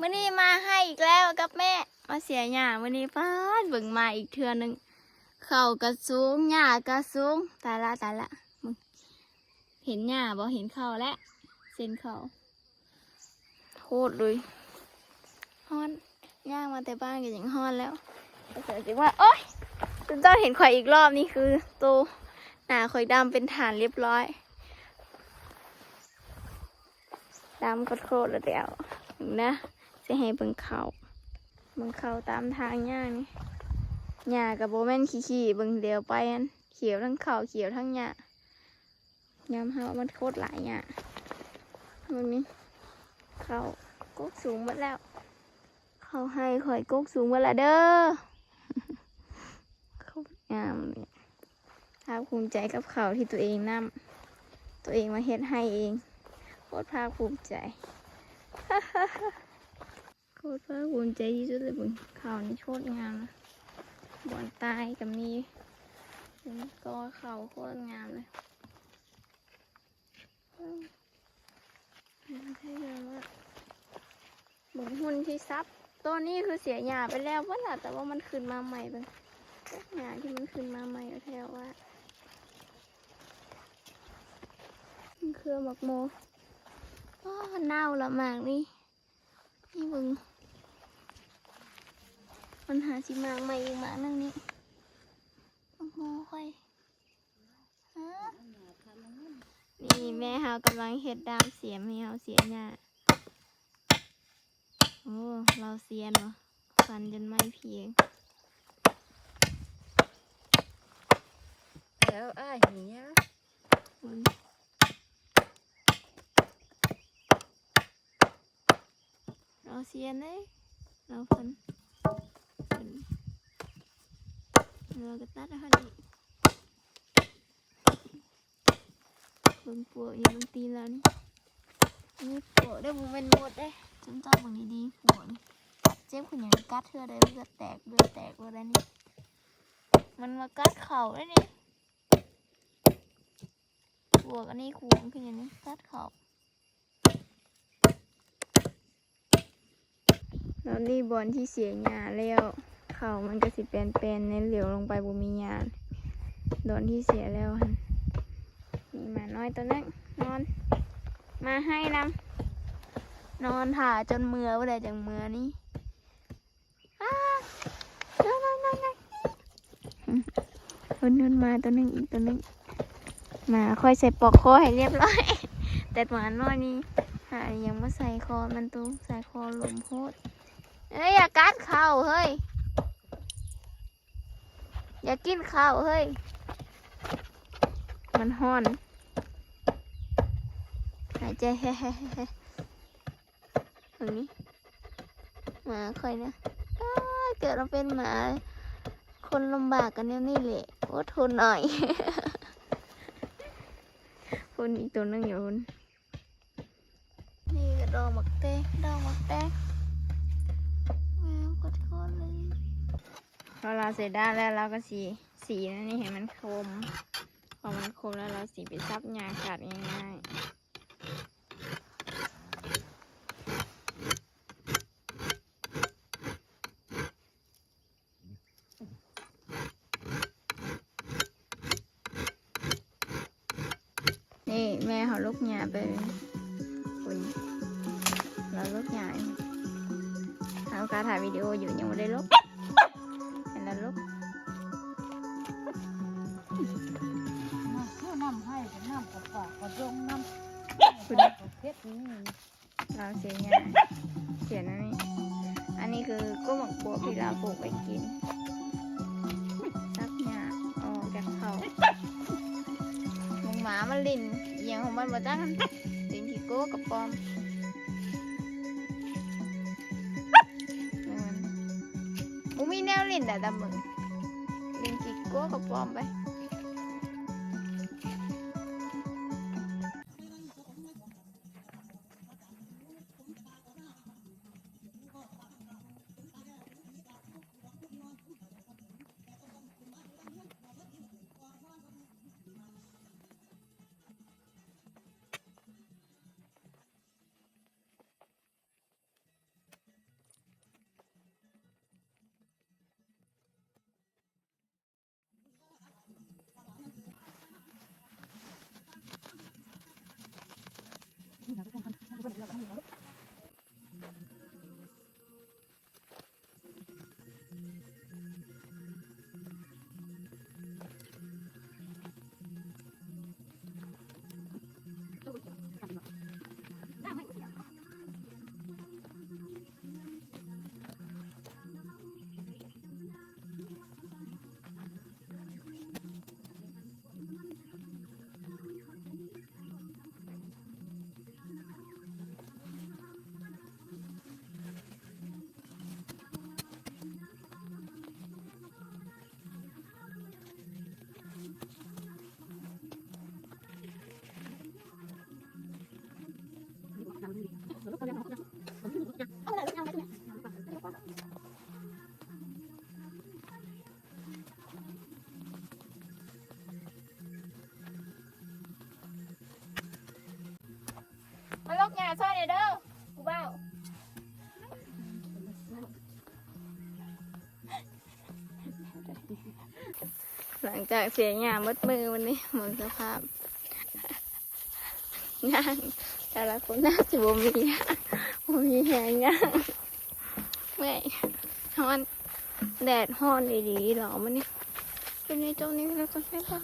มื่อนี้มาให้อีกแล้วกับแม่ มาเสียหญ้ามื่อนี้ป้าเบิ่งมาอีกเทือหนึงเข่ากระสูงหญ้ากระสูงตายละตายละมึงเห็นหญ้าบ่เห็นเข่าแล้วเส้นเข่าโคตรเลยฮอนย่างมาแต่บ้านก็ยังฮอนแล้วก็เสียจริงว่าโอ๊ยจนเจ้าเห็นข่อยอีกรอบนี่คือโตหนาข่อยดำเป็นฐานเรียบร้อยดำก็โคตรแล้วเดี๋ยวนะ จะให้เบิ่งเขาเบิ่งเขาตามทางย่านี่หญ้ากับโบแม่นขี้ๆเบิ่งเดียวไปอันเขียวทั้งเขาเขียวทั้งหญ้ายามเฮามันโคตรหลายหญ้าเบิ่งนี้เขากกสูงหมดแล้ว เขาให้ข่อยกกสูงหมดและเด้อเขางามเลยภาคภูมิใจกับเขาที่ตัวเองนำตัวเองมาเฮ็ดให้เองโคตรภาคภูมิใจ โคตรภาคภูมิใจที่สุดเลยบุญข่าวนี่โคตรงามนะบอนตายกับมีเป็นเขาโคตรงามเลยใช่เลยว่าบุญหุ่นที่ซับตัวนี้คือเสียหยาไปแล้วว่าล่ะแต่ว่ามันขึ้นมาใหม่เป็นหยาที่มันขึ้นมาใหม่แทวว่ามันคือหมักโมว้าเน่าละหมากนี่นี่เบึง มันหาสิมากใหม่อีกหมานั่งนี่โอ้โหค่อยฮะนี่แม่เฮากำลังเฮ็ดดามเสียมให้เฮาเสียหน้าโอ้ เราเสียนวะฟันจนไม่เพียงแล้วอ้ายเหียอุ๊ยเราเสียนเลยเราฟันฟัน เราก็ตัดแล้วนี่เบิ่งปวกอยู่บนตีแล้วนี่นี่ปวกได้บุเป็นหมดได้จนจ้าบางดีๆปวกนี่เจ็บขนยังกัดเธอได้เลือดแตกเลือดแตกเลยได้นี่มันมากัดเข่าได้นี่บวกอันนี้ขวงขึ้นอย่างนี้กัดเข่าแล้วนี่บอลที่เสียหญ้าแล้ว เขามันก็สิเป็นเป็นในเหลวลงไปบ่มีหญ้าโดนที่เสียแล้วหันมีหมาน้อยตัวนึงนอน มาให้นำนอนถ่าจนเมือว่าได้จังเมือนี่อ้านั่นนั่นนั่นนนนมาตัวนึงอีกตัวนึงมาค่อยใส่ปลอกคอให้เรียบร้อย แต่หมาน้อยนี่หายังมาใส่คอมันตูใส่คอหลมโพดเอ้ยอย่ากัดเข่าเฮ้ย อย่ากินข้าวเฮ้ย มันห้อน หายใจแฮ่ๆอย่างนี้หมาค่อยนะอ้ายเกิดมาเป็นหมา คนลำบากกันเนี่ยนี่แหละอดทนหน่อยคุณอีกตัวหนึงอยู่คุณนี่ก็ดอกหมักแตงดอกหมักแตงแมวกดคอนเลย พอเราเสร็จได้านแล้วเราก็สีสีนั่นนี่เห็นมันคม พอมันคมแล้วเราสีไปซับยางขาดง่ายนี่แม่เขาลูกหยาไปคุณเราลูกหยาเราการถ่ายวิดีโออยู่ยังไม่ได้ลบ กับปากกับลงน้ำเพชรนี่เราเสียหญ้าเสียนั่นนี่อันนี้คือกุ้งหมักบัวที่เราปลูกไปกินซับหญ้าออกจากเขาหมูหมามันลินเอียงของมันมาจ้าลินขี้โก้กับปอมมันมูมีแนวลินแต่ดำมึงลินขี้โก้กับปอมไป มาลกหญ้าซอยเด้อกูเบ้าหลังจากเสียหญ้ามัดมือวันนี้หมดสภาพย่างแต่ละคนน่าจะบ่มีบ่มีแหงย่างเมื่อยฮ้อนแดดฮ้อนดีๆหรอมันนี่เป็นในตรงนี้แล้วก็ไม่พอ